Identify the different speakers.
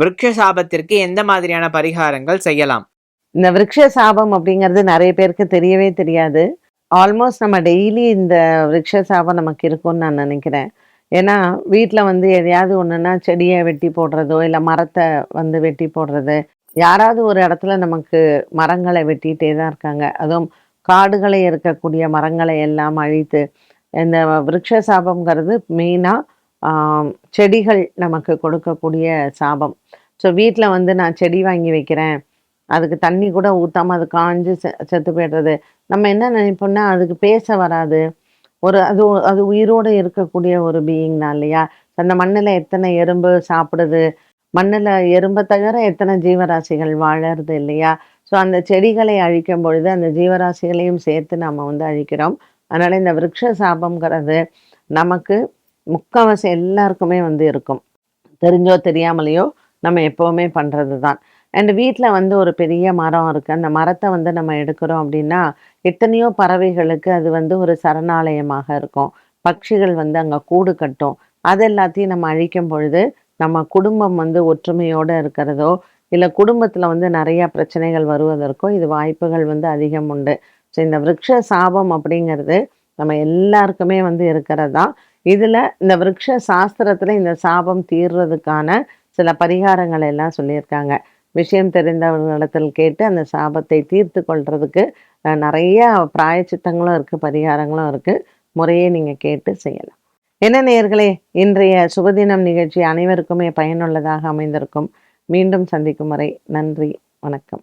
Speaker 1: விருட்ச சாபத்திற்கு எந்த மாதிரியான பரிகாரங்கள் செய்யலாம்?
Speaker 2: இந்த விருட்ச சாபம் அப்படிங்கிறது நிறைய பேருக்கு தெரியவே தெரியாது. ஆல்மோஸ்ட் நம்ம டெய்லி இந்த விருட்ச சாபம் நமக்கு இருக்கும்னு நான் நினைக்கிறேன். ஏன்னா வீட்டில் வந்து எதையாவது ஒன்றுன்னா செடியை வெட்டி போடுறதோ இல்லை மரத்தை வந்து வெட்டி போடுறது யாராவது ஒரு இடத்துல நமக்கு மரங்களை வெட்டிகிட்டே தான் இருக்காங்க. அதுவும் காடுகளை இருக்கக்கூடிய மரங்களை எல்லாம் அழித்து இந்த விருட்ச சாபம்ங்கிறது மெயினாக செடிகள் நமக்கு கொடுக்கக்கூடிய சாபம். ஸோ வீட்டில் வந்து நான் செடி வாங்கி வைக்கிறேன். அதுக்கு தண்ணி கூட ஊற்றாமல் அது காஞ்சு செ செத்து போயிடுறது. நம்ம என்ன நினைப்போம்னா அதுக்கு பேச வராது. ஒரு அது அது உயிரோடு இருக்கக்கூடிய ஒரு பீயிங் தான் இல்லையா? அந்த மண்ணில் எத்தனை எறும்பு சாப்பிடுது? மண்ணில் எறும்பை தவிர எத்தனை ஜீவராசிகள் வாழறது இல்லையா? ஸோ அந்த செடிகளை அழிக்கும் பொழுது அந்த ஜீவராசிகளையும் சேர்த்து நம்ம வந்து அழிக்கிறோம். அதனால் இந்த விருட்ச சாபங்கிறது நமக்கு முக்கால்வாசி எல்லாருக்குமே வந்து இருக்கும். தெரிஞ்சோ தெரியாமலையோ நம்ம எப்போவுமே பண்ணுறது தான் அண்ட் வீட்டில் வந்து ஒரு பெரிய மரம் இருக்குது அந்த மரத்தை வந்து நம்ம எடுக்கிறோம் அப்படின்னா எத்தனையோ பறவைகளுக்கு அது வந்து ஒரு சரணாலயமாக இருக்கும். பட்சிகள் வந்து அங்கே கூடு கட்டும். அது எல்லாத்தையும் நம்ம அழிக்கும் பொழுது நம்ம குடும்பம் வந்து ஒற்றுமையோடு இருக்கிறதோ இல்லை குடும்பத்தில் வந்து நிறையா பிரச்சனைகள் வருவதற்கோ இது வாய்ப்புகள் வந்து அதிகம் உண்டு. ஸோ இந்த விரக்ஷ சாபம் அப்படிங்கிறது நம்ம எல்லாருக்குமே வந்து இருக்கிறது தான் இதில் இந்த விரக்ஷ சாஸ்திரத்தில் இந்த சாபம் தீர்றதுக்கான சில பரிகாரங்கள் எல்லாம் சொல்லியிருக்காங்க. விஷயம் தெரிந்தவர்களிடத்தில் கேட்டு அந்த சாபத்தை தீர்த்து கொள்றதுக்கு அஹ், நிறைய பிராயச்சித்தங்களும் இருக்குது பரிகாரங்களும் இருக்குது முறையே நீங்கள் கேட்டு செய்யலாம். என்ன நேர்களே இன்றைய சுபதினம் நிகழ்ச்சி அனைவருக்குமே பயனுள்ளதாக அமைந்திருக்கும். மீண்டும் சந்திக்கும் வரை நன்றி வணக்கம்.